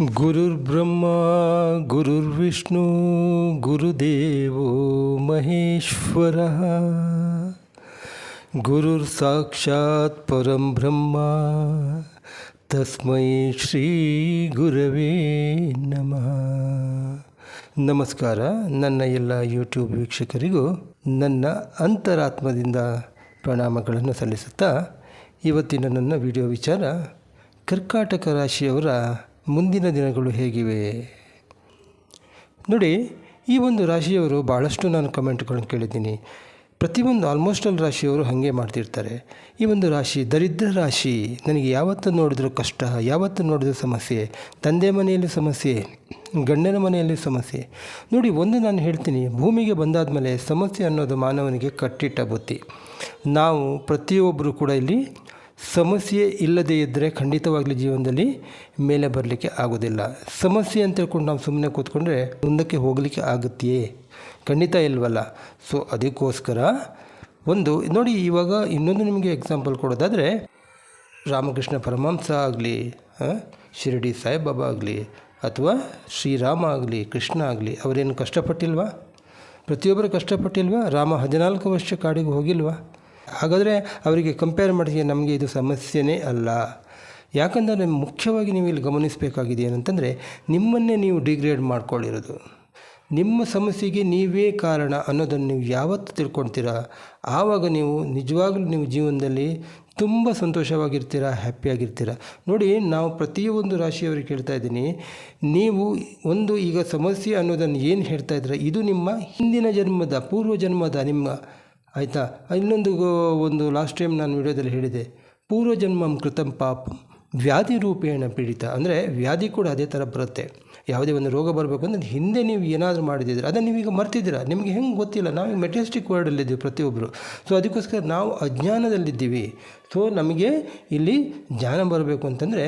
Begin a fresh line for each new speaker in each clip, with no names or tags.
ಗುರುರ್ಬ್ರಹ್ಮ गुरुर्विष्णु ಗುರುದೇವೋ ಮಹೇಶ್ವರ ಗುರುರ್ ಸಾಕ್ಷಾತ್ ಪರಂ ಬ್ರಹ್ಮ ತಸ್ಮೈ ಶ್ರೀ ಗುರವೇ ನಮಃ ನಮಸ್ಕಾರ ನನ್ನ ಎಲ್ಲ ಯೂಟ್ಯೂಬ್ ವೀಕ್ಷಕರಿಗೂ ನನ್ನ ಅಂತರಾತ್ಮದಿಂದ ಪ್ರಣಾಮಗಳನ್ನು ಸಲ್ಲಿಸುತ್ತಾ, ಇವತ್ತಿನ ನನ್ನ ವಿಡಿಯೋ ವಿಚಾರ ಕರ್ಕಾಟಕ ರಾಶಿಯವರ ಮುಂದಿನ ದಿನಗಳು ಹೇಗಿವೆ? ನೋಡಿ, ಈ ಒಂದು ರಾಶಿಯವರು ಭಾಳಷ್ಟು ನಾನು ಕಮೆಂಟ್ಗಳನ್ನು ಕೇಳಿದ್ದೀನಿ. ಪ್ರತಿಯೊಂದು ಆಲ್ಮೋಸ್ಟ್ ಆಲ್ ರಾಶಿಯವರು ಹಾಗೆ ಮಾಡ್ತಿರ್ತಾರೆ. ಈ ಒಂದು ರಾಶಿ ದರಿದ್ರ ರಾಶಿ, ನನಗೆ ಯಾವತ್ತು ನೋಡಿದ್ರೂ ಕಷ್ಟ, ಯಾವತ್ತು ನೋಡಿದ್ರೂ ಸಮಸ್ಯೆ, ತಂದೆ ಮನೆಯಲ್ಲಿ ಸಮಸ್ಯೆ, ಗಂಡನ ಮನೆಯಲ್ಲಿ ಸಮಸ್ಯೆ. ನೋಡಿ, ಒಂದು ನಾನು ಹೇಳ್ತೀನಿ, ಭೂಮಿಗೆ ಬಂದಾದ ಮೇಲೆ ಸಮಸ್ಯೆ ಅನ್ನೋದು ಮಾನವನಿಗೆ ಕಟ್ಟಿಟ್ಟ ಬುತ್ತಿ ನಾವು ಪ್ರತಿಯೊಬ್ಬರು ಕೂಡ ಇಲ್ಲಿ ಸಮಸ್ಯೆ ಇಲ್ಲದೇ ಇದ್ದರೆ ಖಂಡಿತವಾಗಲಿ ಜೀವನದಲ್ಲಿ ಮೇಲೆ ಬರಲಿಕ್ಕೆ ಆಗೋದಿಲ್ಲ ಸಮಸ್ಯೆ ಅಂತ ಹೇಳ್ಕೊಂಡು ನಾವು ಸುಮ್ಮನೆ ಕೂತ್ಕೊಂಡ್ರೆ ಮುಂದಕ್ಕೆ ಹೋಗಲಿಕ್ಕೆ ಆಗುತ್ತೆಯೇ? ಖಂಡಿತ ಇಲ್ವಲ್ಲ? ಸೊ ಅದಕ್ಕೋಸ್ಕರ ಒಂದು, ನೋಡಿ ಇವಾಗ ಇನ್ನೊಂದು ನಿಮಗೆ ಎಕ್ಸಾಂಪಲ್ ಕೊಡೋದಾದರೆ ರಾಮಕೃಷ್ಣ ಪರಮಹಂಸ ಆಗಲಿ ಶಿರಡಿ ಸಾಯಿಬಾಬಾ ಆಗಲಿ, ಅಥವಾ ಶ್ರೀರಾಮ ಆಗಲಿ, ಕೃಷ್ಣ ಆಗಲಿ, ಅವರೇನು ಕಷ್ಟಪಟ್ಟಿಲ್ವಾ? ಪ್ರತಿಯೊಬ್ಬರು ಕಷ್ಟಪಟ್ಟಿಲ್ವಾ? ರಾಮ ಹದಿನಾಲ್ಕು ವರ್ಷ ಕಾಡಿಗೆ ಹೋಗಿಲ್ವಾ? ಹಾಗಾದರೆ ಅವರಿಗೆ ಕಂಪೇರ್ ಮಾಡಿದರೆ ನಮಗೆ ಇದು ಸಮಸ್ಯೆನೇ ಅಲ್ಲ. ಯಾಕಂದರೆ ಮುಖ್ಯವಾಗಿ ನೀವು ಇಲ್ಲಿ ಗಮನಿಸಬೇಕಾಗಿದೆ ಏನಂತಂದರೆ ನಿಮ್ಮನ್ನೇ ನೀವು ಡಿಗ್ರೇಡ್ ಮಾಡ್ಕೊಳ್ಳಿರೋದು. ನಿಮ್ಮ ಸಮಸ್ಯೆಗೆ ನೀವೇ ಕಾರಣ ಅನ್ನೋದನ್ನು ನೀವು ಯಾವತ್ತು ತಿಳ್ಕೊಳ್ತೀರಾ? ಆವಾಗ ನೀವು ನಿಜವಾಗ್ಲೂ ನೀವು ಜೀವನದಲ್ಲಿ ತುಂಬ ಸಂತೋಷವಾಗಿರ್ತೀರ ಹ್ಯಾಪಿಯಾಗಿರ್ತೀರ ನೋಡಿ, ನಾವು ಪ್ರತಿಯೊಂದು ರಾಶಿಯವರಿಗೆ ಹೇಳ್ತಾ ಇದ್ದೀನಿ. ನೀವು ಒಂದು ಈಗ ಸಮಸ್ಯೆ ಅನ್ನೋದನ್ನು ಏನು ಹೇಳ್ತಾ ಇದ್ದೀರ? ಇದು ನಿಮ್ಮ ಹಿಂದಿನ ಜನ್ಮದ ಪೂರ್ವ ಜನ್ಮದ ನಿಮ್ಮ ಆಯಿತಾ? ಇನ್ನೊಂದು ಒಂದು ಲಾಸ್ಟ್ ಟೈಮ್ ನಾನು ವಿಡಿಯೋದಲ್ಲಿ ಹೇಳಿದೆ, ಪೂರ್ವಜನ್ಮಂ ಕೃತಂ ಪಾಪಂ, ವ್ಯಾಧಿ ರೂಪೇಣ ಪೀಡಿತ. ಅಂದರೆ ವ್ಯಾಧಿ ಕೂಡ ಅದೇ ಥರ ಬರುತ್ತೆ. ಯಾವುದೇ ಒಂದು ರೋಗ ಬರಬೇಕು ಅಂದರೆ ಹಿಂದೆ ನೀವು ಏನಾದರೂ ಮಾಡಿದ್ದೀರ ಅದನ್ನು ನೀವೀಗ ಮರ್ತಿದ್ದೀರಾ? ನಿಮಗೆ ಹೆಂಗೆ ಗೊತ್ತಿಲ್ಲ? ನಾವು ಮೆಟೆಸ್ಟಿಕ್ ವರ್ಡಲ್ಲಿದ್ದೀವಿ ಪ್ರತಿಯೊಬ್ಬರು ಸೊ ಅದಕ್ಕೋಸ್ಕರ ನಾವು ಅಜ್ಞಾನದಲ್ಲಿದ್ದೀವಿ. ಸೊ ನಮಗೆ ಇಲ್ಲಿ ಜ್ಞಾನ ಬರಬೇಕು ಅಂತಂದರೆ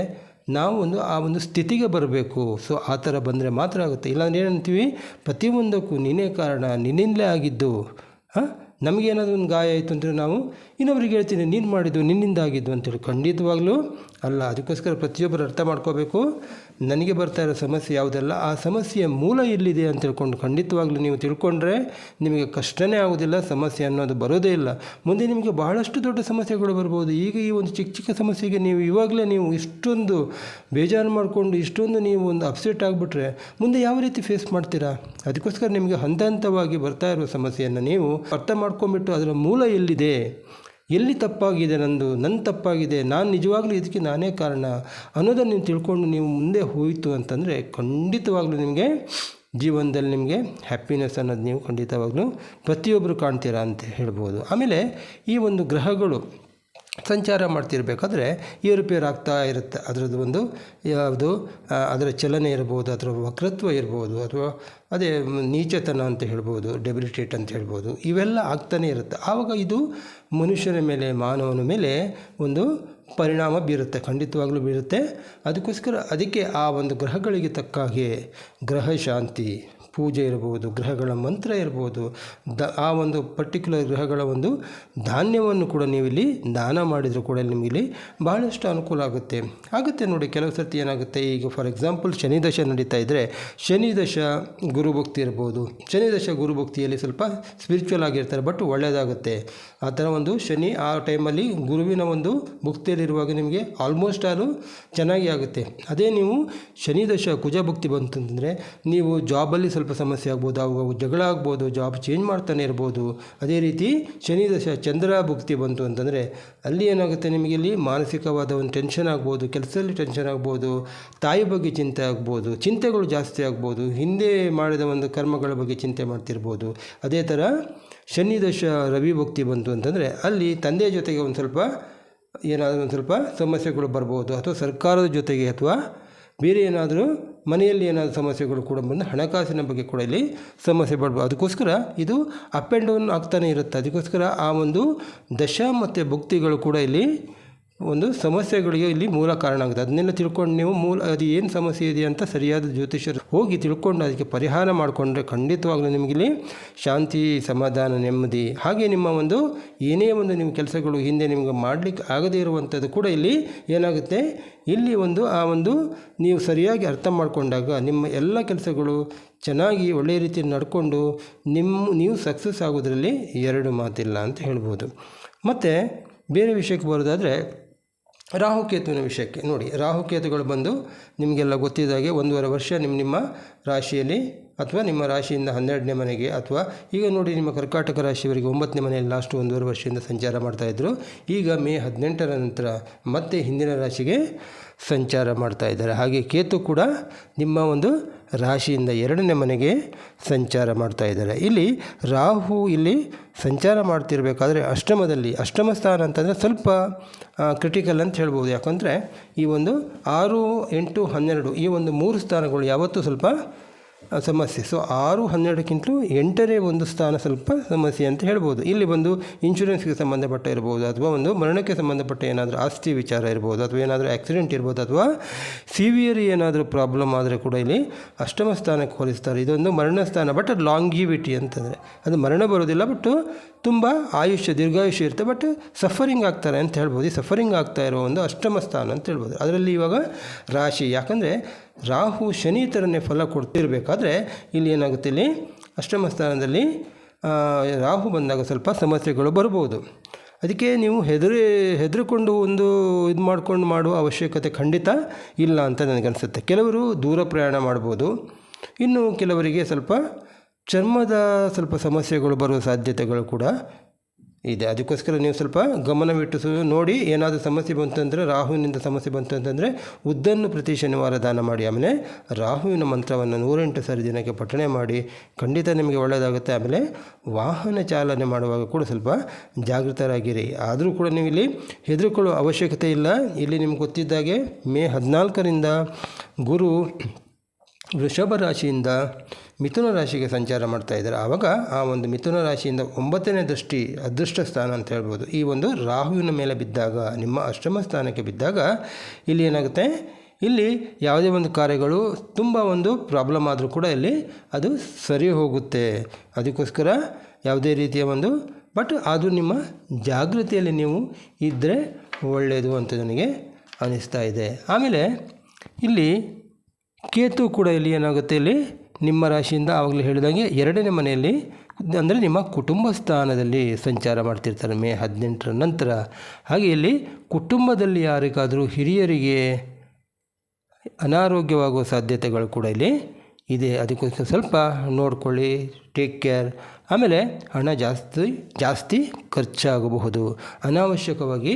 ನಾವು ಒಂದು, ಆ ಒಂದು ಸ್ಥಿತಿಗೆ ಬರಬೇಕು. ಸೊ ಆ ಥರ ಬಂದರೆ ಮಾತ್ರ ಆಗುತ್ತೆ. ಇಲ್ಲಾಂದ್ರೆ ಏನಂತೀವಿ? ಪ್ರತಿಯೊಂದಕ್ಕೂ ನೀನೇ ಕಾರಣ ನಿನ್ನಿಂದಲೇ ಆಗಿದ್ದು, ಹಾಂ? ನಮಗೇನಾದರೂ ಒಂದು ಗಾಯ ಆಯಿತು ಅಂದರೆ ನಾವು ಇನ್ನೊಬ್ರಿಗೆ ಹೇಳ್ತೀನಿ, ನೀನು ಮಾಡಿದ್ದು ನಿನ್ನಿಂದ ಆಗಿದ್ದು ಅಂತೇಳಿ ಖಂಡಿತವಾಗ್ಲೂ ಅಲ್ಲ, ಅದಕ್ಕೋಸ್ಕರ ಪ್ರತಿಯೊಬ್ಬರು ಅರ್ಥ ಮಾಡ್ಕೋಬೇಕು. ನನಗೆ ಬರ್ತಾ ಇರೋ ಸಮಸ್ಯೆ ಯಾವುದಲ್ಲ, ಆ ಸಮಸ್ಯೆಯ ಮೂಲ ಎಲ್ಲಿದೆ ಅಂತ ತಿಳ್ಕೊಂಡು ಖಂಡಿತವಾಗ್ಲೂ ನೀವು ತಿಳ್ಕೊಂಡ್ರೆ ನಿಮಗೆ ಕಷ್ಟನೇ ಆಗೋದಿಲ್ಲ ಸಮಸ್ಯೆ ಅನ್ನೋದು ಬರೋದೇ ಇಲ್ಲ. ಮುಂದೆ ನಿಮಗೆ ಬಹಳಷ್ಟು ದೊಡ್ಡ ಸಮಸ್ಯೆಗಳು ಬರ್ಬೋದು. ಈಗ ಈ ಒಂದು ಚಿಕ್ಕ ಚಿಕ್ಕ ಸಮಸ್ಯೆಗೆ ನೀವು ಇವಾಗಲೇ ನೀವು ಇಷ್ಟೊಂದು ಬೇಜಾರು ಮಾಡಿಕೊಂಡು ಇಷ್ಟೊಂದು ನೀವು ಒಂದು ಅಪ್ಸೆಟ್ ಆಗಿಬಿಟ್ರೆ ಮುಂದೆ ಯಾವ ರೀತಿ ಫೇಸ್ ಮಾಡ್ತೀರಾ? ಅದಕ್ಕೋಸ್ಕರ ನಿಮಗೆ ಹಂತ ಹಂತವಾಗಿ ಬರ್ತಾ ಇರುವ ಸಮಸ್ಯೆಯನ್ನು ನೀವು ಅರ್ಥ ಮಾಡ್ಕೊಂಬಿಟ್ಟು ಅದರ ಮೂಲ ಎಲ್ಲಿದೆ? ಎಲ್ಲಿ ತಪ್ಪಾಗಿದೆ ನಂದು? ನನ್ನ ತಪ್ಪಾಗಿದೆ. ನಾನು ನಿಜವಾಗ್ಲೂ ಇದಕ್ಕೆ ನಾನೇ ಕಾರಣ? ಅನ್ನೋದನ್ನು ನೀವು ತಿಳ್ಕೊಂಡು ನೀವು ಮುಂದೆ ಹೋಯಿತು ಅಂತಂದರೆ ಖಂಡಿತವಾಗ್ಲೂ ನಿಮಗೆ ಜೀವನದಲ್ಲಿ ನಿಮಗೆ ಹ್ಯಾಪಿನೆಸ್ ಅನ್ನೋದು ನೀವು ಖಂಡಿತವಾಗ್ಲೂ ಪ್ರತಿಯೊಬ್ಬರು ಕಾಣ್ತೀರಾ ಅಂತ ಹೇಳ್ಬೋದು. ಆಮೇಲೆ ಈ ಒಂದು ಗ್ರಹಗಳು ಸಂಚಾರ ಮಾಡ್ತಿರ್ಬೇಕಾದ್ರೆ ಏರುಪೇರು ಆಗ್ತಾ ಇರುತ್ತೆ. ಅದರದ್ದು ಒಂದು ಯಾವುದು ಅದರ ಚಲನೆ ಇರ್ಬೋದು, ಅದರ ವಕ್ರತ್ವ ಇರ್ಬೋದು, ಅಥವಾ ಅದೇ ನೀಚತನ ಅಂತ ಹೇಳ್ಬೋದು, ಡೆಬಿಲಿಟೇಟ್ ಅಂತ ಹೇಳ್ಬೋದು, ಇವೆಲ್ಲ ಆಗ್ತಾನೇ ಇರುತ್ತೆ. ಆವಾಗ ಇದು ಮನುಷ್ಯನ ಮೇಲೆ, ಮಾನವನ ಮೇಲೆ ಒಂದು ಪರಿಣಾಮ ಬೀರುತ್ತೆ. ಖಂಡಿತವಾಗ್ಲೂ ಬೀರುತ್ತೆ. ಅದಕ್ಕೋಸ್ಕರ ಅದಕ್ಕೆ ಆ ಒಂದು ಗ್ರಹಗಳಿಗೆ ತಕ್ಕ ಹಾಗೆ ಗ್ರಹ ಶಾಂತಿ ಪೂಜೆ ಇರಬಹುದು ಗ್ರಹಗಳ ಮಂತ್ರ ಇರ್ಬೋದು, ದ, ಆ ಒಂದು ಪರ್ಟಿಕ್ಯುಲರ್ ಗ್ರಹಗಳ ಒಂದು ಧಾನ್ಯವನ್ನು ಕೂಡ ನೀವು ಇಲ್ಲಿ ದಾನ ಮಾಡಿದರೂ ಕೂಡ ನಿಮಗಿಲ್ಲಿ ಬಹಳಷ್ಟು ಅನುಕೂಲ ಆಗುತ್ತೆ. ಆಗುತ್ತೆ ನೋಡಿ, ಕೆಲವು ಸರ್ತಿ ಏನಾಗುತ್ತೆ, ಈಗ ಫಾರ್ ಎಕ್ಸಾಂಪಲ್ ಶನಿ ದಶ ನಡೀತಾ ಇದ್ದರೆ ಶನಿ ದಶ ಗುರುಭಕ್ತಿ ಇರ್ಬೋದು. ಶನಿ ದಶ ಗುರುಭಕ್ತಿಯಲ್ಲಿ ಸ್ವಲ್ಪ ಸ್ಪಿರಿಚುವಲ್ ಆಗಿರ್ತಾರೆ ಬಟ್ ಒಳ್ಳೆಯದಾಗುತ್ತೆ ಆ ಥರ ಒಂದು ಶನಿ ಆ ಟೈಮಲ್ಲಿ ಗುರುವಿನ ಒಂದು ಭಕ್ತಿಯಲ್ಲಿರುವಾಗ ನಿಮಗೆ ಆಲ್ಮೋಸ್ಟ್ ಆಲು ಚೆನ್ನಾಗಿ ಆಗುತ್ತೆ. ಅದೇ ನೀವು ಶನಿ ದಶ ಕುಜ ಭಕ್ತಿ ಬಂತಂದರೆ, ನೀವು ಜಾಬಲ್ಲಿ ಸ್ವಲ್ಪ ಸಮಸ್ಯೆ ಆಗ್ಬೋದು, ಅವಾಗ ಜಗಳ ಆಗ್ಬೋದು ಜಾಬ್ ಚೇಂಜ್ ಮಾಡ್ತಾನೆ ಇರ್ಬೋದು. ಅದೇ ರೀತಿ ಶನಿ ದಶ ಚಂದ್ರ ಭುಕ್ತಿ ಬಂತು ಅಂತಂದರೆ ಅಲ್ಲಿ ಏನಾಗುತ್ತೆ ನಿಮಗೆ ಇಲ್ಲಿ ಮಾನಸಿಕವಾದ ಒಂದು ಟೆನ್ಷನ್ ಆಗ್ಬೋದು, ಕೆಲಸದಲ್ಲಿ ಟೆನ್ಷನ್ ಆಗ್ಬೋದು, ತಾಯಿ ಬಗ್ಗೆ ಚಿಂತೆ ಆಗ್ಬೋದು, ಚಿಂತೆಗಳು ಜಾಸ್ತಿ ಆಗ್ಬೋದು, ಹಿಂದೆ ಮಾಡಿದ ಒಂದು ಕರ್ಮಗಳ ಬಗ್ಗೆ ಚಿಂತೆ ಮಾಡ್ತಿರ್ಬೋದು. ಅದೇ ಥರ ಶನಿ ದಶ ರವಿ ಭಕ್ತಿ ಬಂತು ಅಂತಂದರೆ ಅಲ್ಲಿ ತಂದೆಯ ಜೊತೆಗೆ ಒಂದು ಸ್ವಲ್ಪ ಏನಾದರೂ ಒಂದು ಸ್ವಲ್ಪ ಸಮಸ್ಯೆಗಳು ಬರ್ಬೋದು, ಅಥವಾ ಸರ್ಕಾರದ ಜೊತೆಗೆ ಅಥವಾ ಬೇರೆ ಏನಾದರೂ ಮನೆಯಲ್ಲಿ ಏನಾದರೂ ಸಮಸ್ಯೆಗಳು ಕೂಡ ಬಂದು ಹಣಕಾಸಿನ ಬಗ್ಗೆ ಕೂಡ ಇಲ್ಲಿ ಸಮಸ್ಯೆ ಬರ್ಬೋದು ಅದಕ್ಕೋಸ್ಕರ ಇದು ಅಪ್ ಆ್ಯಂಡ್ ಡೌನ್ ಆಗ್ತಾನೆ ಇರುತ್ತೆ. ಅದಕ್ಕೋಸ್ಕರ ಆ ಒಂದು ದಶ ಮತ್ತು ಭಕ್ತಿಗಳು ಕೂಡ ಇಲ್ಲಿ ಒಂದು ಸಮಸ್ಯೆಗಳಿಗೆ ಇಲ್ಲಿ ಮೂಲ ಕಾರಣ ಆಗುತ್ತೆ. ಅದನ್ನೆಲ್ಲ ತಿಳ್ಕೊಂಡು ನೀವು ಮೂಲ, ಅದು ಏನು ಸಮಸ್ಯೆ ಇದೆ ಅಂತ ಸರಿಯಾದ ಜ್ಯೋತಿಷ್ಯರು ಹೋಗಿ ತಿಳ್ಕೊಂಡು ಅದಕ್ಕೆ ಪರಿಹಾರ ಮಾಡಿಕೊಂಡ್ರೆ ಖಂಡಿತವಾಗ್ಲೂ ನಿಮಗಿಲ್ಲಿ ಶಾಂತಿ, ಸಮಾಧಾನ, ನೆಮ್ಮದಿ, ಹಾಗೆ ನಿಮ್ಮ ಒಂದು ಏನೇ ಒಂದು ನಿಮ್ಮ ಕೆಲಸಗಳು ಹಿಂದೆ ನಿಮಗೆ ಮಾಡಲಿಕ್ಕೆ ಆಗದೇ ಇರುವಂಥದ್ದು ಕೂಡ ಇಲ್ಲಿ ಏನಾಗುತ್ತೆ? ಇಲ್ಲಿ ಒಂದು ಆ ಒಂದು ನೀವು ಸರಿಯಾಗಿ ಅರ್ಥ ಮಾಡಿಕೊಂಡಾಗ ನಿಮ್ಮ ಎಲ್ಲ ಕೆಲಸಗಳು ಚೆನ್ನಾಗಿ ಒಳ್ಳೆಯ ರೀತಿಯಲ್ಲಿ ನಡ್ಕೊಂಡು ನಿಮ್ಮ ನೀವು ಸಕ್ಸಸ್ ಆಗೋದ್ರಲ್ಲಿ ಎರಡು ಮಾತಿಲ್ಲ ಅಂತ ಹೇಳ್ಬೋದು. ಮತ್ತು ಬೇರೆ ವಿಷಯಕ್ಕೆ ಬರೋದಾದರೆ ರಾಹುಕೇತುವಿನ ವಿಷಯಕ್ಕೆ ನೋಡಿ, ರಾಹುಕೇತುಗಳು ಬಂದು ನಿಮಗೆಲ್ಲ ಗೊತ್ತಿದ್ದಾಗೆ ಒಂದೂವರೆ ವರ್ಷ ನಿಮ್ಮ ನಿಮ್ಮ ರಾಶಿಯಲ್ಲಿ ಅಥವಾ ನಿಮ್ಮ ರಾಶಿಯಿಂದ ಹನ್ನೆರಡನೇ ಮನೆಗೆ ಅಥವಾ ಈಗ ನೋಡಿ ನಿಮ್ಮ ಕರ್ಕಾಟಕ ರಾಶಿಯವರಿಗೆ ಒಂಬತ್ತನೇ ಮನೆಯಲ್ಲಿ ಲಾಸ್ಟ್ ಒಂದೂವರೆ ವರ್ಷದಿಂದ ಸಂಚಾರ ಮಾಡ್ತಾಯಿದ್ರು ಈಗ ಮೇ ಹದಿನೆಂಟರ ನಂತರ ಮತ್ತೆ ಹಿಂದಿನ ರಾಶಿಗೆ ಸಂಚಾರ ಮಾಡ್ತಾ ಇದ್ದಾರೆ. ಹಾಗೆ ಕೇತು ಕೂಡ ನಿಮ್ಮ ಒಂದು ರಾಶಿಯಿಂದ ಎರಡನೇ ಮನೆಗೆ ಸಂಚಾರ ಮಾಡ್ತಾ ಇದ್ದಾರೆ. ಇಲ್ಲಿ ರಾಹು ಇಲ್ಲಿ ಸಂಚಾರ ಮಾಡ್ತಿರಬೇಕಾದ್ರೆ ಅಷ್ಟಮದಲ್ಲಿ, ಅಷ್ಟಮ ಸ್ಥಾನ ಅಂತಂದರೆ ಸ್ವಲ್ಪ ಕ್ರಿಟಿಕಲ್ ಅಂತ ಹೇಳ್ಬೋದು. ಯಾಕಂದರೆ ಈ ಒಂದು ಆರು ಎಂಟು ಹನ್ನೆರಡು ಈ ಒಂದು ಮೂರು ಸ್ಥಾನಗಳು ಯಾವತ್ತೂ ಸ್ವಲ್ಪ ಸಮಸ್ಯೆ. ಸೊ ಆರು ಹನ್ನೆರಡಕ್ಕಿಂತಲೂ ಎಂಟನೇ ಒಂದು ಸ್ಥಾನ ಸ್ವಲ್ಪ ಸಮಸ್ಯೆ ಅಂತ ಹೇಳ್ಬೋದು. ಇಲ್ಲಿ ಬಂದು ಇನ್ಶೂರೆನ್ಸ್ಗೆ ಸಂಬಂಧಪಟ್ಟ ಇರ್ಬೋದು, ಅಥವಾ ಒಂದು ಮರಣಕ್ಕೆ ಸಂಬಂಧಪಟ್ಟ ಏನಾದರೂ ಆಸ್ತಿ ವಿಚಾರ ಇರ್ಬೋದು, ಅಥವಾ ಏನಾದರೂ ಆಕ್ಸಿಡೆಂಟ್ ಇರ್ಬೋದು, ಅಥವಾ ಸಿವಿಯರ್ ಏನಾದರೂ ಪ್ರಾಬ್ಲಮ್ ಆದರೆ ಕೂಡ ಇಲ್ಲಿ ಅಷ್ಟಮ ಸ್ಥಾನಕ್ಕೆ ಹೋಲಿಸ್ತಾರೆ. ಇದೊಂದು ಮರಣ ಸ್ಥಾನ ಬಟ್ ಲಾಂಗಿವಿಟಿ ಅಂತಂದರೆ. ಅದು ಮರಣ ಬರೋದಿಲ್ಲ ಬಟ್ ತುಂಬ ಆಯುಷ್ಯ, ದೀರ್ಘಾಯುಷ್ಯ ಇರುತ್ತೆ ಬಟ್ ಸಫರಿಂಗ್ ಆಗ್ತಾರೆ ಅಂತ ಹೇಳ್ಬೋದು. ಈ ಸಫರಿಂಗ್ ಆಗ್ತಾ ಇರೋ ಒಂದು ಅಷ್ಟಮ ಸ್ಥಾನ ಅಂತ ಹೇಳ್ಬೋದು. ಅದರಲ್ಲಿ ಇವಾಗ ರಾಶಿ, ಯಾಕಂದರೆ ರಾಹು ಶನಿ ಥರನೇ ಫಲ ಕೊಡ್ತಿರಬೇಕಾದ್ರೆ ಇಲ್ಲಿ ಏನಾಗುತ್ತೆ ಇಲ್ಲಿ ಅಷ್ಟಮ ಸ್ಥಾನದಲ್ಲಿ ರಾಹು ಬಂದಾಗ ಸ್ವಲ್ಪ ಸಮಸ್ಯೆಗಳು ಬರ್ಬೋದು. ಅದಕ್ಕೆ ನೀವು ಹೆದರಿ, ಹೆದರಿಕೊಂಡು ಒಂದು ಇದು ಮಾಡ್ಕೊಂಡು ಮಾಡುವ ಅವಶ್ಯಕತೆ ಖಂಡಿತ ಇಲ್ಲ ಅಂತ ನನಗನ್ಸುತ್ತೆ ಕೆಲವರು ದೂರ ಪ್ರಯಾಣ ಮಾಡ್ಬೋದು. ಇನ್ನು ಕೆಲವರಿಗೆ ಸ್ವಲ್ಪ ಚರ್ಮದ ಸ್ವಲ್ಪ ಸಮಸ್ಯೆಗಳು ಬರುವ ಸಾಧ್ಯತೆಗಳು ಕೂಡ ಇದೆ. ಅದಕ್ಕೋಸ್ಕರ ನೀವು ಸ್ವಲ್ಪ ಗಮನವಿಟ್ಟು ನೋಡಿ ಏನಾದರೂ ಸಮಸ್ಯೆ ಬಂತು ಅಂದರೆ ರಾಹುವಿನಿಂದ ಸಮಸ್ಯೆ ಬಂತು ಅಂತಂದರೆ ಉದ್ದನ್ನು ಪ್ರತಿ ಶನಿವಾರ ದಾನ ಮಾಡಿ. ಆಮೇಲೆ ರಾಹುವಿನ ಮಂತ್ರವನ್ನು ನೂರೆಂಟು ಸಾರಿ ದಿನಕ್ಕೆ ಪಠಣೆ ಮಾಡಿ, ಖಂಡಿತ ನಿಮಗೆ ಒಳ್ಳೆಯದಾಗುತ್ತೆ. ಆಮೇಲೆ ವಾಹನ ಚಾಲನೆ ಮಾಡುವಾಗ ಕೂಡ ಸ್ವಲ್ಪ ಜಾಗೃತರಾಗಿರಿ. ಆದರೂ ಕೂಡ ನೀವು ಇಲ್ಲಿ ಹೆದರಿಕೊಳ್ಳುವ ಅವಶ್ಯಕತೆ ಇಲ್ಲ. ಇಲ್ಲಿ ನಿಮ್ಗೆ ಗೊತ್ತಿದ್ದಾಗೆ ಮೇ ಹದಿನಾಲ್ಕರಿಂದ ಗುರು ವೃಷಭ ರಾಶಿಯಿಂದ ಮಿಥುನ ರಾಶಿಗೆ ಸಂಚಾರ ಮಾಡ್ತಾ ಇದ್ದಾರೆ. ಆವಾಗ ಆ ಒಂದು ಮಿಥುನ ರಾಶಿಯಿಂದ ಒಂಬತ್ತನೇ ದೃಷ್ಟಿ ಅದೃಷ್ಟ ಸ್ಥಾನ ಅಂತ ಹೇಳ್ಬೋದು. ಈ ಒಂದು ರಾಹುವಿನ ಮೇಲೆ ಬಿದ್ದಾಗ, ನಿಮ್ಮ ಅಷ್ಟಮ ಸ್ಥಾನಕ್ಕೆ ಬಿದ್ದಾಗ ಇಲ್ಲಿ ಏನಾಗುತ್ತೆ? ಇಲ್ಲಿ ಯಾವುದೇ ಒಂದು ಕಾರ್ಯಗಳು ತುಂಬ ಒಂದು ಪ್ರಾಬ್ಲಮ್ ಆದರೂ ಕೂಡ ಇಲ್ಲಿ ಅದು ಸರಿ ಹೋಗುತ್ತೆ. ಅದಕ್ಕೋಸ್ಕರ ಯಾವುದೇ ರೀತಿಯ ಒಂದು ಬಟ್ ಅದು ನಿಮ್ಮ ಜಾಗೃತಿಯಲ್ಲಿ ನೀವು ಇದ್ದರೆ ಒಳ್ಳೆಯದು ಅಂತ ನನಗೆ ಅನಿಸ್ತಾ ಇದೆ. ಆಮೇಲೆ ಇಲ್ಲಿ ಕೇತು ಕೂಡ ಇಲ್ಲಿ ಏನಾಗುತ್ತೆ ಇಲ್ಲಿ? ನಿಮ್ಮ ರಾಶಿಯಿಂದ ಆವಾಗಲೇ ಹೇಳಿದಂಗೆ ಎರಡನೇ ಮನೆಯಲ್ಲಿ, ಅಂದರೆ ನಿಮ್ಮ ಕುಟುಂಬ ಸ್ಥಾನದಲ್ಲಿ ಸಂಚಾರ ಮಾಡ್ತಿರ್ತಾರೆ ಮೇ ಹದಿನೆಂಟರ ನಂತರ. ಹಾಗೆ ಇಲ್ಲಿ ಕುಟುಂಬದಲ್ಲಿ ಯಾರಿಗಾದರೂ ಹಿರಿಯರಿಗೆ ಅನಾರೋಗ್ಯವಾಗುವ ಸಾಧ್ಯತೆಗಳು ಕೂಡ ಇಲ್ಲಿ ಇದೆ. ಅದಕ್ಕೋಸ್ಕರ ಸ್ವಲ್ಪ ನೋಡ್ಕೊಳ್ಳಿ ಟೇಕ್ ಕೇರ್ ಆಮೇಲೆ ಹಣ ಜಾಸ್ತಿ ಜಾಸ್ತಿ ಖರ್ಚಾಗಬಹುದು. ಅನಾವಶ್ಯಕವಾಗಿ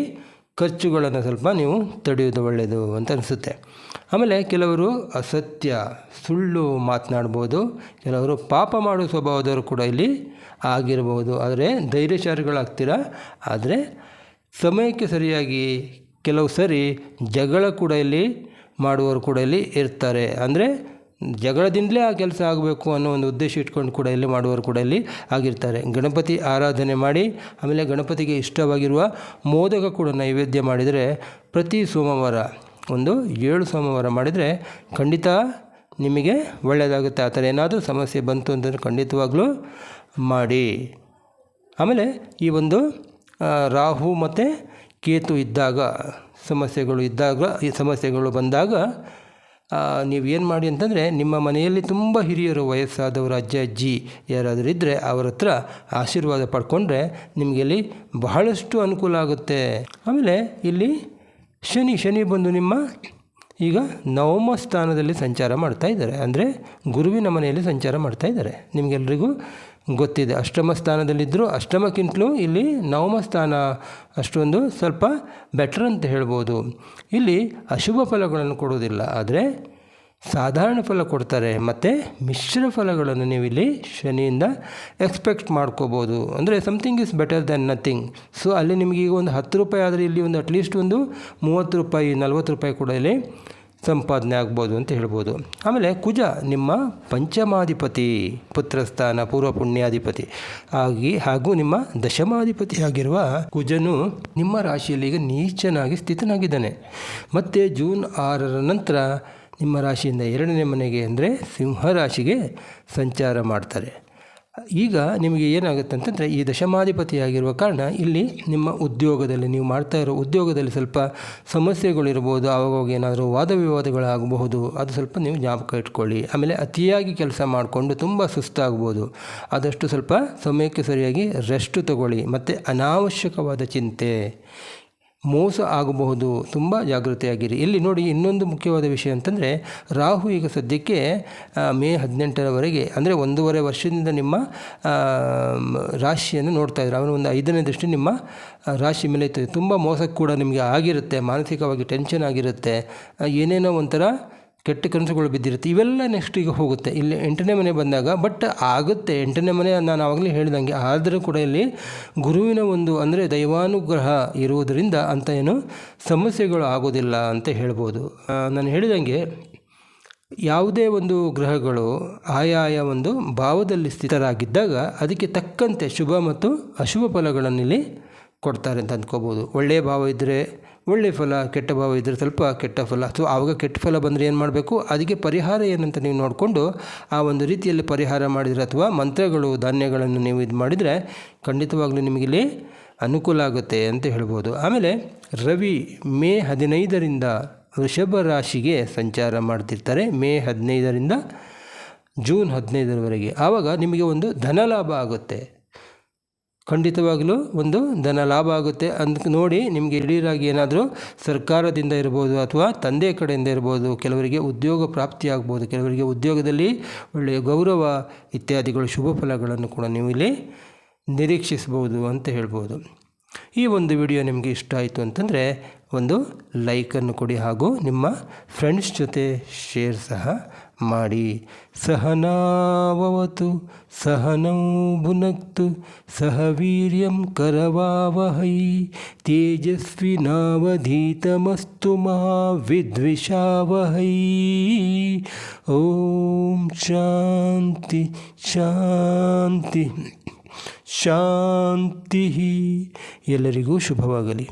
ಖರ್ಚುಗಳನ್ನು ಸ್ವಲ್ಪ ನೀವು ತಡೆಯೋದು ಒಳ್ಳೆಯದು ಅಂತ ಅನಿಸುತ್ತೆ. ಆಮೇಲೆ ಕೆಲವರು ಅಸತ್ಯ, ಸುಳ್ಳು ಮಾತನಾಡ್ಬೋದು, ಕೆಲವರು ಪಾಪ ಮಾಡುವ ಸ್ವಭಾವದವರು ಕೂಡ ಇಲ್ಲಿ ಆಗಿರಬಹುದು ಆದರೆ ಧೈರ್ಯಶಾಲಿಗಳಾಗ್ತೀರ? ಆದರೆ ಸಮಯಕ್ಕೆ ಸರಿಯಾಗಿ ಕೆಲವು ಸರಿ ಜಗಳ ಕೂಡ ಇಲ್ಲಿ ಮಾಡುವವರು ಕೂಡ ಇಲ್ಲಿ ಇರ್ತಾರೆ. ಅಂದರೆ ಜಗಳದಿಂದಲೇ ಆ ಕೆಲಸ ಆಗಬೇಕು ಅನ್ನೋ ಒಂದು ಉದ್ದೇಶ ಇಟ್ಕೊಂಡು ಕೂಡ ಇಲ್ಲಿ ಮಾಡುವವರು ಕೂಡ ಇಲ್ಲಿ ಆಗಿರ್ತಾರೆ. ಗಣಪತಿ ಆರಾಧನೆ ಮಾಡಿ, ಆಮೇಲೆ ಗಣಪತಿಗೆ ಇಷ್ಟವಾಗಿರುವ ಮೋದಕ ಕೂಡ ನೈವೇದ್ಯ ಮಾಡಿದರೆ ಪ್ರತಿ ಸೋಮವಾರ ಒಂದು ಏಳು ಸೋಮವಾರ ಮಾಡಿದರೆ ಖಂಡಿತ ನಿಮಗೆ ಒಳ್ಳೆಯದಾಗುತ್ತೆ. ಆ ಥರ ಏನಾದರೂ ಸಮಸ್ಯೆ ಬಂತು ಅಂತಂದರೆ ಖಂಡಿತವಾಗ್ಲೂ ಮಾಡಿ. ಆಮೇಲೆ ಈ ಒಂದು ರಾಹು ಮತ್ತು ಕೇತು ಇದ್ದಾಗ, ಸಮಸ್ಯೆಗಳು ಇದ್ದಾಗ, ಈ ಸಮಸ್ಯೆಗಳು ಬಂದಾಗ ನೀವು ಏನು ಮಾಡಿ ಅಂತಂದರೆ ನಿಮ್ಮ ಮನೆಯಲ್ಲಿ ತುಂಬ ಹಿರಿಯರು, ವಯಸ್ಸಾದವರು, ಅಜ್ಜ, ಅಜ್ಜಿ ಯಾರಾದರೂ ಇದ್ದರೆ ಅವರ ಹತ್ರ ಆಶೀರ್ವಾದ ಪಡ್ಕೊಂಡ್ರೆ ನಿಮಗೆ ಇಲ್ಲಿ ಬಹಳಷ್ಟು ಅನುಕೂಲ ಆಗುತ್ತೆ. ಆಮೇಲೆ ಇಲ್ಲಿ ಶನಿ ಶನಿ ಬಂದು ನಿಮ್ಮ ಈಗ ನವಮ ಸ್ಥಾನದಲ್ಲಿ ಸಂಚಾರ ಮಾಡ್ತಾ ಇದ್ದಾರೆ. ಅಂದರೆ ಗುರುವಿನ ಮನೆಯಲ್ಲಿ ಸಂಚಾರ ಮಾಡ್ತಾ ಇದ್ದಾರೆ. ನಿಮಗೆಲ್ರಿಗೂ ಗೊತ್ತಿದೆ. ಅಷ್ಟಮ ಸ್ಥಾನದಲ್ಲಿದ್ದರೂ ಅಷ್ಟಮಕ್ಕಿಂತಲೂ ಇಲ್ಲಿ ನವಮ ಸ್ಥಾನ ಅಷ್ಟೊಂದು ಸ್ವಲ್ಪ ಬೆಟರ್ ಅಂತ ಹೇಳ್ಬೋದು. ಇಲ್ಲಿ ಅಶುಭ ಫಲಗಳನ್ನು ಕೊಡುವುದಿಲ್ಲ. ಆದರೆ ಸಾಧಾರಣ ಫಲ ಕೊಡ್ತಾರೆ. ಮತ್ತು ಮಿಶ್ರ ಫಲಗಳನ್ನು ನೀವು ಇಲ್ಲಿ ಶನಿಯಿಂದ ಎಕ್ಸ್ಪೆಕ್ಟ್ ಮಾಡ್ಕೋಬೋದು. ಅಂದರೆ something is better than nothing so ಅಲ್ಲಿ ನಿಮಗೆ ಈಗ ಒಂದು ಹತ್ತು ರೂಪಾಯಿ ಆದರೆ ಇಲ್ಲಿ ಒಂದು ಅಟ್ಲೀಸ್ಟ್ ಒಂದು ಮೂವತ್ತು ರೂಪಾಯಿ, ನಲ್ವತ್ತು ರೂಪಾಯಿ ಕೂಡ ಇಲ್ಲಿ ಸಂಪಾದನೆ ಆಗ್ಬೋದು ಅಂತ ಹೇಳ್ಬೋದು. ಆಮೇಲೆ ಕುಜ ನಿಮ್ಮ ಪಂಚಮಾಧಿಪತಿ, ಪುತ್ರಸ್ಥಾನ ಪೂರ್ವ ಪುಣ್ಯಾಧಿಪತಿ ಆಗಿ ಹಾಗೂ ನಿಮ್ಮ ದಶಮಾಧಿಪತಿ ಆಗಿರುವ ಕುಜನು ನಿಮ್ಮ ರಾಶಿಯಲ್ಲಿ ಈಗ ನೀಚನಾಗಿ ಸ್ಥಿತನಾಗಿದ್ದಾನೆ. ಮತ್ತು ಜೂನ್ ಆರರ ನಂತರ ನಿಮ್ಮ ರಾಶಿಯಿಂದ ಎರಡನೇ ಮನೆಗೆ ಅಂದರೆ ಸಿಂಹ ರಾಶಿಗೆ ಸಂಚಾರ ಮಾಡ್ತಾರೆ. ಈಗ ನಿಮಗೆ ಏನಾಗುತ್ತೆ ಅಂತಂದರೆ ಈ ದಶಮಾಧಿಪತಿಯಾಗಿರುವ ಕಾರಣ ಇಲ್ಲಿ ನಿಮ್ಮ ಉದ್ಯೋಗದಲ್ಲಿ, ನೀವು ಮಾಡ್ತಾ ಇರೋ ಉದ್ಯೋಗದಲ್ಲಿ ಸ್ವಲ್ಪ ಸಮಸ್ಯೆಗಳಿರ್ಬೋದು ಆವಾಗ ಏನಾದರೂ ವಾದ ವಿವಾದಗಳಾಗಬಹುದು ಅದು ಸ್ವಲ್ಪ ನೀವು ಜ್ಞಾಪಕ ಇಟ್ಕೊಳ್ಳಿ. ಆಮೇಲೆ ಅತಿಯಾಗಿ ಕೆಲಸ ಮಾಡಿಕೊಂಡು ತುಂಬ ಸುಸ್ತಾಗ್ಬೋದು. ಆದಷ್ಟು ಸ್ವಲ್ಪ ಸಮಯಕ್ಕೆ ಸರಿಯಾಗಿ ರೆಸ್ಟ್ ತಗೊಳ್ಳಿ. ಮತ್ತು ಅನಾವಶ್ಯಕವಾದ ಚಿಂತೆ. ಮೋಸ ಆಗಬಹುದು, ತುಂಬ ಜಾಗೃತಿಯಾಗಿರಿ. ಇಲ್ಲಿ ನೋಡಿ ಇನ್ನೊಂದು ಮುಖ್ಯವಾದ ವಿಷಯ ಅಂತಂದರೆ, ರಾಹು ಈಗ ಸದ್ಯಕ್ಕೆ ಮೇ ಹದಿನೆಂಟರವರೆಗೆ, ಅಂದರೆ ಒಂದೂವರೆ ವರ್ಷದಿಂದ ನಿಮ್ಮ ರಾಶಿಯನ್ನು ನೋಡ್ತಾ ಇದ್ದಾರೆ ಅವನು ಒಂದು ಐದನೇ ದೃಷ್ಟಿ ನಿಮ್ಮ ರಾಶಿ ಮೇಲೆ ಇರ್ತದೆ ತುಂಬ ಮೋಸ ಕೂಡ ನಿಮಗೆ ಆಗಿರುತ್ತೆ, ಮಾನಸಿಕವಾಗಿ ಟೆನ್ಷನ್ ಆಗಿರುತ್ತೆ. ಏನೇನೋ ಒಂಥರ ಕೆಟ್ಟ ಕನಸುಗಳು ಬಿದ್ದಿರುತ್ತೆ. ಇವೆಲ್ಲ ನೆಕ್ಸ್ಟ್ ಈಗ ಹೋಗುತ್ತೆ. ಇಲ್ಲಿ ಎಂಟನೇ ಮನೆ ಬಂದಾಗ ಬಟ್ ಆಗುತ್ತೆ. ಎಂಟನೇ ಮನೆ ನಾನು ಆವಾಗಲೇ ಹೇಳಿದಂಗೆ, ಆದರೂ ಕೂಡ ಇಲ್ಲಿ ಗುರುವಿನ ಒಂದು, ಅಂದರೆ ದೈವಾನುಗ್ರಹ ಇರುವುದರಿಂದ ಅಂತ ಏನು ಸಮಸ್ಯೆಗಳು ಆಗೋದಿಲ್ಲ ಅಂತ ಹೇಳ್ಬೋದು. ನಾನು ಹೇಳಿದಂಗೆ, ಯಾವುದೇ ಒಂದು ಗ್ರಹಗಳು ಆಯಾಯ ಒಂದು ಭಾವದಲ್ಲಿ ಸ್ಥಿತರಾಗಿದ್ದಾಗ, ಅದಕ್ಕೆ ತಕ್ಕಂತೆ ಶುಭ ಮತ್ತು ಅಶುಭ ಫಲಗಳನ್ನು ಇಲ್ಲಿ ಕೊಡ್ತಾರೆ ಅಂತ ಅಂದ್ಕೋಬೋದು. ಒಳ್ಳೆಯ ಭಾವ ಇದ್ದರೆ ಒಳ್ಳೆಯ ಫಲ, ಕೆಟ್ಟ ಭಾವ ಇದ್ದರೆ ಸ್ವಲ್ಪ ಕೆಟ್ಟ ಫಲ. ಅಥವಾ ಆವಾಗ ಕೆಟ್ಟ ಫಲ ಬಂದರೆ ಏನು ಮಾಡಬೇಕು? ಅದಕ್ಕೆ ಪರಿಹಾರ ಏನಂತ ನೀವು ನೋಡಿಕೊಂಡು ಆ ಒಂದು ರೀತಿಯಲ್ಲಿ ಪರಿಹಾರ ಮಾಡಿದರೆ ಅಥವಾ ಮಂತ್ರಗಳು, ಧಾನ್ಯಗಳನ್ನು ನೀವು ಇದು ಮಾಡಿದರೆ ಖಂಡಿತವಾಗಲೂ ನಿಮಗಿಲ್ಲಿ ಅನುಕೂಲ ಆಗುತ್ತೆ ಅಂತ ಹೇಳ್ಬೋದು. ಆಮೇಲೆ ರವಿ ಮೇ ಹದಿನೈದರಿಂದ ವೃಷಭ ರಾಶಿಗೆ ಸಂಚಾರ ಮಾಡ್ತಿರ್ತಾರೆ. ಮೇ ಹದಿನೈದರಿಂದ ಜೂನ್ ಹದಿನೈದರವರೆಗೆ. ಆವಾಗ ನಿಮಗೆ ಒಂದು ಧನಲಾಭ ಆಗುತ್ತೆ. ಖಂಡಿತವಾಗಲೂ ಒಂದು ಧನ ಲಾಭ ಆಗುತ್ತೆ ಅಂತ ನೋಡಿ ನಿಮಗೆ ಇಡೀರಾಗಿ ಏನಾದರೂ ಸರ್ಕಾರದಿಂದ ಇರ್ಬೋದು ಅಥವಾ ತಂದೆ ಕಡೆಯಿಂದ ಇರ್ಬೋದು, ಕೆಲವರಿಗೆ ಉದ್ಯೋಗ ಪ್ರಾಪ್ತಿಯಾಗ್ಬೋದು ಕೆಲವರಿಗೆ ಉದ್ಯೋಗದಲ್ಲಿ ಒಳ್ಳೆಯ ಗೌರವ ಇತ್ಯಾದಿಗಳು ಶುಭ ಫಲಗಳನ್ನು ಕೂಡ ನೀವು ಇಲ್ಲಿ ನಿರೀಕ್ಷಿಸ್ಬೋದು ಅಂತ ಹೇಳ್ಬೋದು. ಈ ಒಂದು ವಿಡಿಯೋ ನಿಮಗೆ ಇಷ್ಟ ಆಯಿತು ಅಂತಂದರೆ ಒಂದು ಲೈಕನ್ನು ಕೊಡಿ ಹಾಗೂ ನಿಮ್ಮ ಫ್ರೆಂಡ್ಸ್ ಜೊತೆ ಶೇರ್ ಸಹ ಮಾಡಿ ಸಹನಾವವತು, ಸಹನೌ ಭುನಕ್ತು ಸಹ ವೀರ್ಯಂ ಕರವಾವಹೈ ತೇಜಸ್ವಿನಾವಧೀತಮಸ್ತು ಮಾ ವಿದ್ವಿಷಾವಹೈ ಓಂ ಶಾಂತಿ ಶಾಂತಿ ಶಾಂತಿ ಎಲ್ಲರಿಗೂ ಶುಭವಾಗಲಿ.